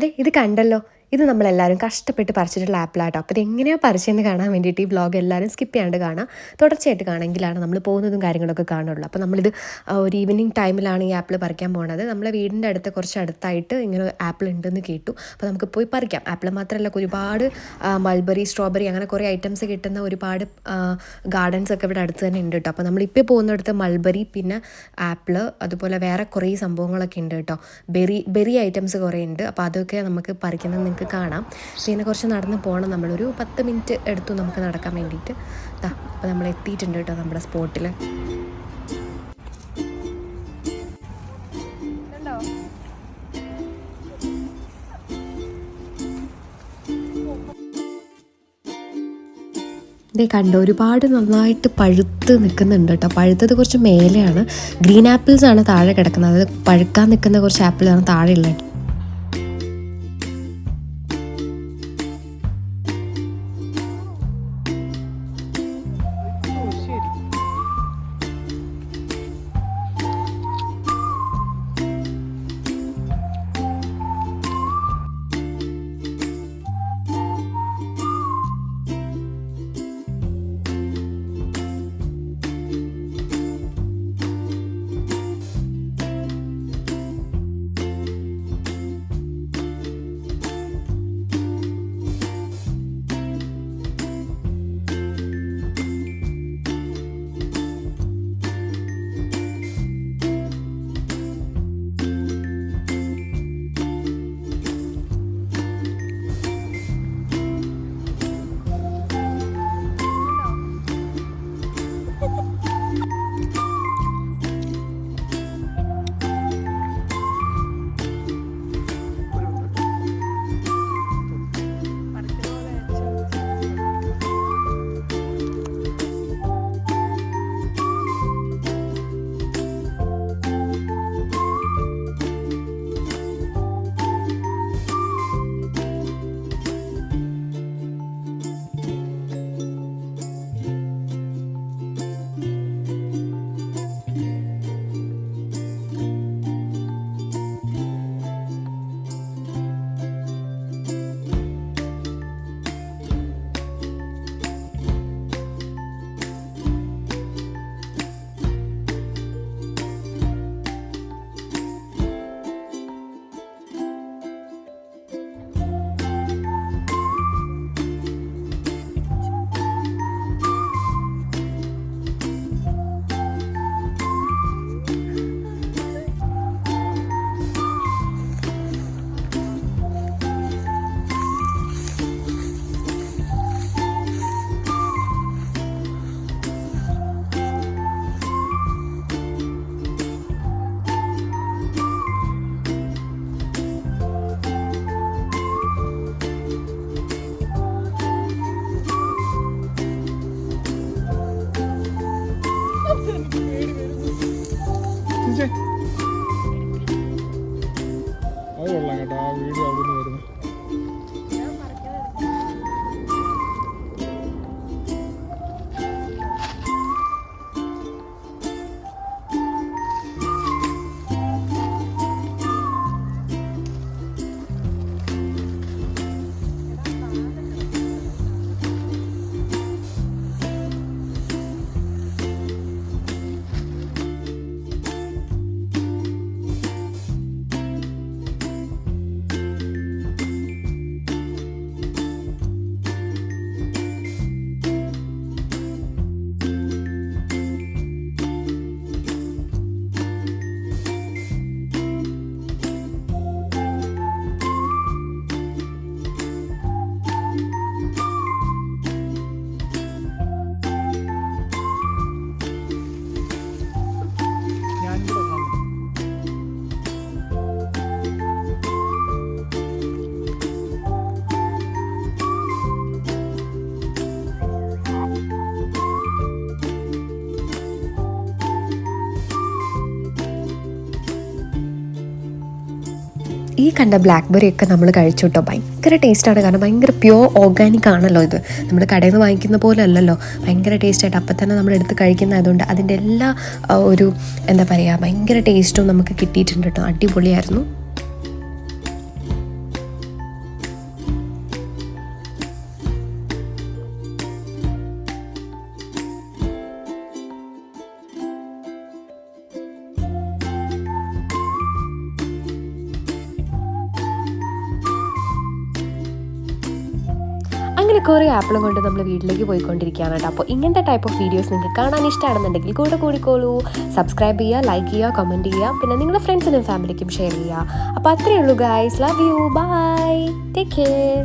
ദേ ഇത് കണ്ടല്ലോ. ഇത് നമ്മളെല്ലാവരും കഷ്ടപ്പെട്ട് പറിച്ചിട്ടുള്ള ആപ്പിളാട്ടോ അപ്പോൾ ഇത് എങ്ങനെയാണ് പറിച്ചതെന്ന് കാണാൻ വേണ്ടിയിട്ട് ഈ വ്ളോഗ് എല്ലാവരും സ്കിപ്പ് ചെയ്യാണ്ട് കാണാം. തുടർച്ചയായിട്ട് കാണെങ്കിലാണ് നമ്മൾ പോകുന്നതും കാര്യങ്ങളൊക്കെ കാണുള്ളൂ. അപ്പോൾ നമ്മളിത് ഒരു ഈവനിങ് ടൈമിലാണ് ഈ ആപ്പിൾ പറിക്കാൻ പോകുന്നത് നമ്മളെ വീടിന്റെ അടുത്ത് കുറച്ച് അടുത്തായിട്ട് ഇങ്ങനെ ആപ്പിൾ ഉണ്ടെന്ന് കേട്ടു. അപ്പോൾ നമുക്ക് പോയി പറിക്കാം. ആപ്പിൾ മാത്രമല്ല ഒരുപാട് മൾബറി സ്ട്രോബെറി അങ്ങനെ കുറേ ഐറ്റംസ് കിട്ടുന്ന ഒരുപാട് ഗാർഡൻസ് ഒക്കെ ഇവിടെ അടുത്ത് തന്നെ ഉണ്ട് കേട്ടോ. അപ്പോൾ നമ്മളിപ്പോൾ പോകുന്നിടത്ത് മൾബറി പിന്നെ ആപ്പിൾ അതുപോലെ വേറെ കുറേ സംഭവങ്ങളൊക്കെ ഉണ്ട് കേട്ടോ. ബെറി ബെറി ഐറ്റംസ് കുറേ ഉണ്ട്. അപ്പോൾ അതൊക്കെ നമുക്ക് പറിക്കുന്നത് നിങ്ങൾക്ക് കാണാം. പിന്നെ കുറച്ച് നടന്ന് പോകണം നമ്മളൊരു പത്ത് മിനിറ്റ് എടുത്തു നമുക്ക് നടക്കാൻ വേണ്ടിയിട്ട്. അപ്പോൾ നമ്മൾ എത്തിയിട്ടുണ്ട് കേട്ടോ നമ്മുടെ സ്പോട്ടിൽ ഇതേ കണ്ടോ ഒരുപാട് നന്നായിട്ട് പഴുത്ത് നിൽക്കുന്നുണ്ട് കേട്ടോ. പഴുത്തത് കുറച്ച് മേലെയാണ്. ഗ്രീൻ ആപ്പിൾസ് ആണ് താഴെ കിടക്കുന്നത്. അത് പഴുക്കാൻ നിൽക്കുന്ന കുറച്ച് ആപ്പിളാണ് താഴെ ഉള്ളത് അത് കൊള്ളാം കേട്ടോ ആ വീഡിയോ ഈ കണ്ട ബ്ലാക്ക്ബെറി ഒക്കെ നമ്മൾ കഴിച്ചു കേട്ടോ ഭയങ്കര ടേസ്റ്റാണ് കാരണം ഭയങ്കര പ്യോർ ഓർഗാനിക് ആണല്ലോ ഇത്. നമ്മൾ കടയിൽ നിന്ന് വാങ്ങിക്കുന്ന പോലെ അല്ലല്ലോ ഭയങ്കര ടേസ്റ്റായിട്ട് അപ്പം തന്നെ നമ്മൾ എടുത്ത് കഴിക്കുന്നതായതുകൊണ്ട് അതിന്റെ എല്ലാ ഒരു എന്താ പറയുക ഭയങ്കര ടേസ്റ്റും നമുക്ക് കിട്ടിയിട്ടുണ്ട് കേട്ടോ അടിപൊളിയായിരുന്നു. അങ്ങനെ കുറേ ആപ്പിളും കൊണ്ട് നമ്മൾ വീട്ടിലേക്ക് പോയിക്കൊണ്ടിരിക്കുകയാണ് കേട്ടോ. അപ്പോൾ ഇങ്ങനത്തെ ടൈപ്പ് ഓഫ് വീഡിയോസ് നിങ്ങൾക്ക് കാണാൻ ഇഷ്ടമാണെന്നുണ്ടെങ്കിൽ കൂടെ കൂടിക്കോളൂ. സബ്സ്ക്രൈബ് ചെയ്യുക ലൈക്ക് ചെയ്യുക കമന്റ് ചെയ്യുക. പിന്നെ നിങ്ങളുടെ ഫ്രണ്ട്സിനും ഫാമിലിക്കും ഷെയർ ചെയ്യുക. അപ്പോൾ അത്രയേ ഉള്ളൂ guys love you bye take care